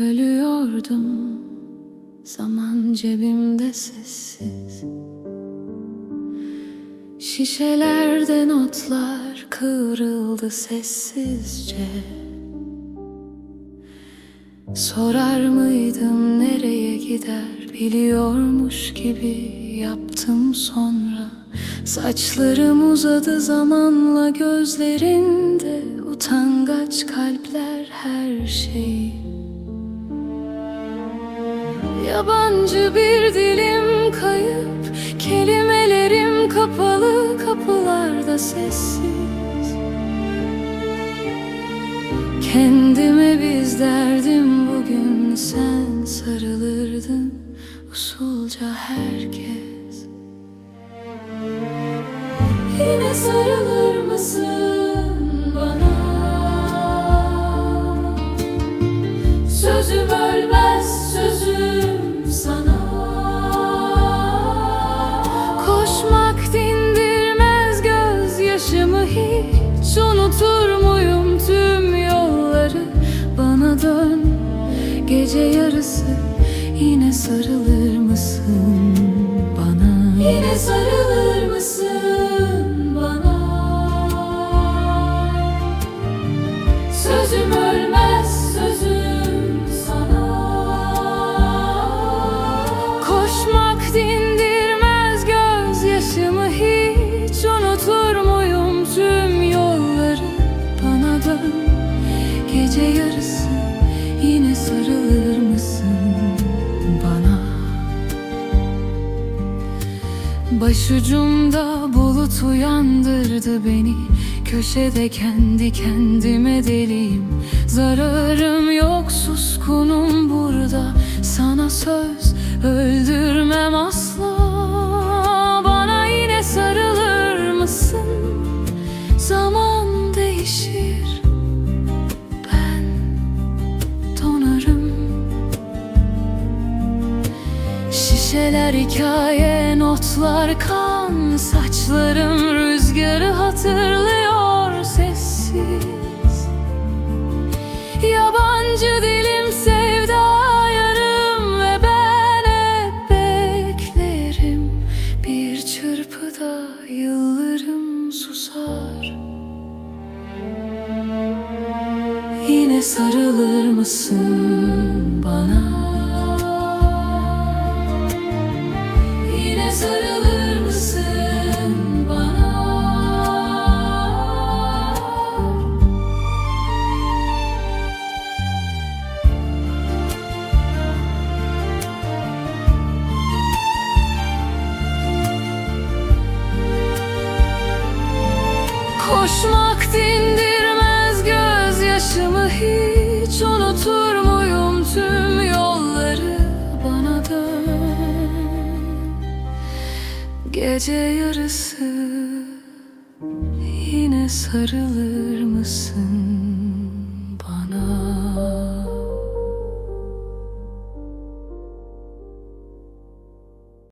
Ölüyordum. Zaman cebimde sessiz. Şişelerde notlar kıvrıldı sessizce. Sorar mıydım nereye gider? Biliyormuş gibi yaptım sonra. Saçlarım uzadı zamanla gözlerinde. Utangaç kalpler her şeyi Yabancı bir dilim kayıp Kelimelerim kapalı kapılarda sessiz. Kendime biz derdim bugün sen sarılırdın Usulca herkes. Yine sarılır mısın bana? Ölmez gece yarısı Yine sarılır mısın bana? Yine sarılır mısın bana? Sözüm ölmez sözüm sana. Koşmak dindirmez gözyaşımı hiç Unutur muyum? Tüm yolları Bana dön. Gece yarısı Yine sarılır Başucumda bulut uyandırdı beni. Köşede kendi kendime deliyim. Zararım yok suskunum burada. Sana söz öldürmem asla Şişeler hikaye, notlar kan Saçlarım rüzgarı hatırlıyor sessiz. Yabancı dilim sevda yarım Ve ben hep beklerim. Bir çırpıda yıllarım susar. Yine sarılır mısın bana? Koşmak dindirmez gözyaşımı hiç Unutur muyum tüm yolları? Bana dön. Gece yarısı yine sarılır mısın